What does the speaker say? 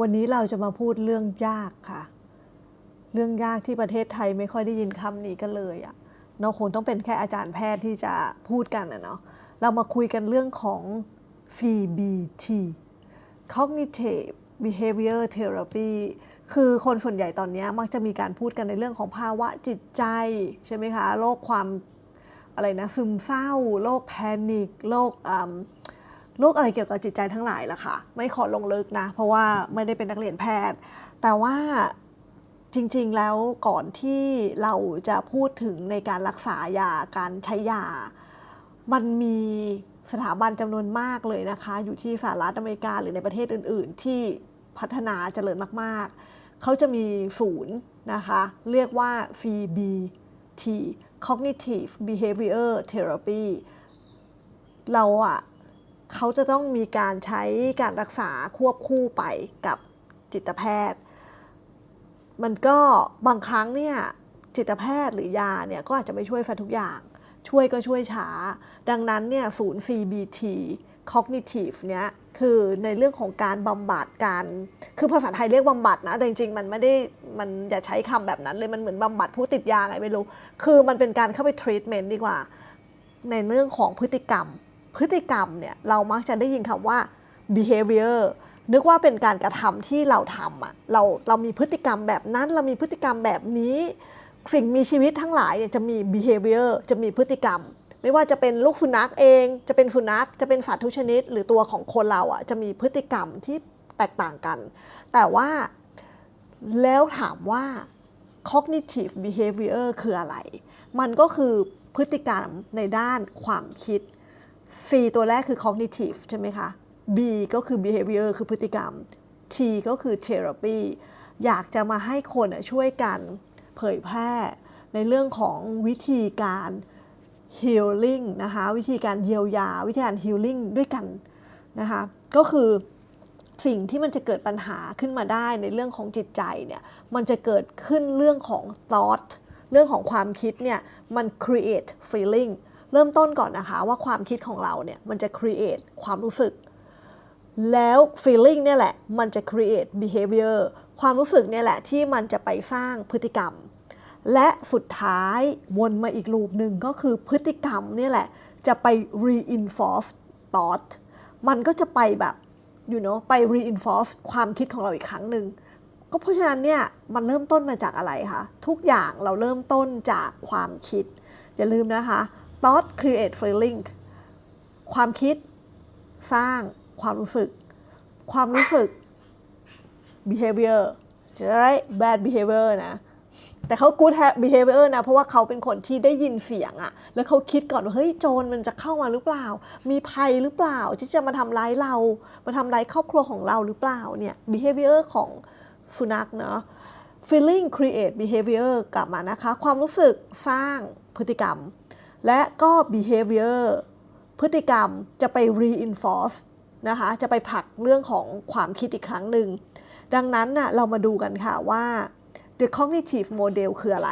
วันนี้เราจะมาพูดเรื่องยากค่ะ เรื่องยากที่ประเทศไทยไม่ค่อยได้ยินคำนี้กันเลยอะเราคงต้องเป็นแค่อาจารย์แพทย์ที่จะพูดกันนะเนาะเรามาคุยกันเรื่องของ CBT Cognitive Behavior Therapy คือคนส่วนใหญ่ตอนนี้มักจะมีการพูดกันในเรื่องของภาวะจิตใจ ใช่ไหมคะ โรคความอะไรนะซึมเศร้า โรคแพนิค โรคอืม โรคอะไรเกี่ยวกับจิตใจทั้งหลายล่ะค่ะ ไม่ขอลงลึกนะ เพราะว่าไม่ได้เป็นนักเรียนแพทย์ แต่ว่าจริงๆแล้วก่อนที่เราจะพูดถึงในการรักษายาการใช้ยา มันมีสถาบันจำนวนมากเลยนะคะ อยู่ที่สหรัฐอเมริกาหรือในประเทศอื่น ๆ ที่พัฒนาเจริญมากๆ เขาจะมีศูนย์นะคะ เรียกว่า CBT Cognitive Behavior Therapy เราอะ เขาจะต้องมีการใช้การรักษาควบคู่ไปกับจิตแพทย์ มันก็บางครั้งเนี่ยจิตแพทย์หรือยาเนี่ยก็อาจจะไม่ช่วยฟันทุกอย่าง ช่วยก็ช่วยช้า ดังนั้นเนี่ยศูนย์ CBT Cognitive เนี่ยคือในเรื่องของการบำบัดการ คือภาษาไทยเรียกบำบัดนะ แต่จริงๆ มันไม่ได้ มันอย่าใช้คำแบบนั้นเลย มันเหมือนบำบัดผู้ติดยาไงไม่รู้ คือมันเป็นการเข้าไป treatment ดีกว่า ในเรื่องของพฤติกรรม พฤติกรรมเนี่ยเรามักจะได้ยินคำว่า behavior นึกว่าเป็นการกระทำที่เราทำอะเราเรามีพฤติกรรมแบบนั้นเรามีพฤติกรรมแบบนี้ สิ่งมีชีวิตทั้งหลายเนี่ยจะมี behavior จะมีพฤติกรรม ไม่ว่าจะเป็นลูกสุนัขเอง จะเป็นสุนัขจะเป็นสัตว์ทุกชนิด หรือตัวของคนเราอะจะมีพฤติกรรมที่แตกต่างกัน แต่ว่าแล้วถามว่า cognitive behavior คืออะไร มันก็คือพฤติกรรมในด้านความคิด C ตัวแรกคือ cognitive ใช่ไหมคะ B ก็คือ behavior คือพฤติกรรม T ก็คือ therapy อยากจะมาให้คนช่วยกันเผยแพร่ในเรื่องของวิธีการ healing นะคะ วิธีการเยียวยา วิธีการ healing ด้วยกันนะคะ ก็คือสิ่งที่มันจะเกิดปัญหาขึ้นมาได้ในเรื่องของจิตใจเนี่ย มันจะเกิดขึ้นเรื่องของ thought เรื่องของความคิดเนี่ย มัน create feeling เริ่มต้นก่อนนะคะว่าความคิดของเราเนี่ยมันจะ create ความรู้สึก แล้ว feeling เนี่ยแหละมันจะ create behavior ความรู้สึกเนี่ยแหละที่มันจะไปสร้างพฤติกรรม และสุดท้ายวนมาอีกลูปหนึ่งก็คือพฤติกรรมเนี่ยแหละจะไป reinforce thought มันก็จะไปแบบ you know ไป reinforce ความคิดของเราอีกครั้งหนึ่งก็เพราะฉะนั้นเนี่ยมันเริ่มต้นมาจากอะไรคะทุกอย่างเราเริ่มต้นจากความคิดอย่าลืมนะคะ thought create feeling ความคิดสร้างความรู้สึก ความรู้สึก behavior จะได้ bad behavior นะ แต่เขา good behavior นะ เพราะว่าเขาเป็นคนที่ได้ยินเสียงอะแล้วเขาคิดก่อนว่า เฮ้ย โจรมันจะเข้ามาหรือเปล่า มีภัยหรือเปล่า ที่จะมาทำร้ายเรา มาทำร้ายครอบครัวของเราหรือเปล่าเนี่ย behavior ของสุนัขเนาะ feeling create behavior กลับมานะคะ ความรู้สึกสร้างพฤติกรรม และก็ behavior พฤติกรรมจะไป reinforce นะคะจะไปผลักเรื่องของความคิดอีกครั้งหนึ่ง ดังนั้นน่ะเรามาดูกันค่ะว่า the cognitive model คืออะไร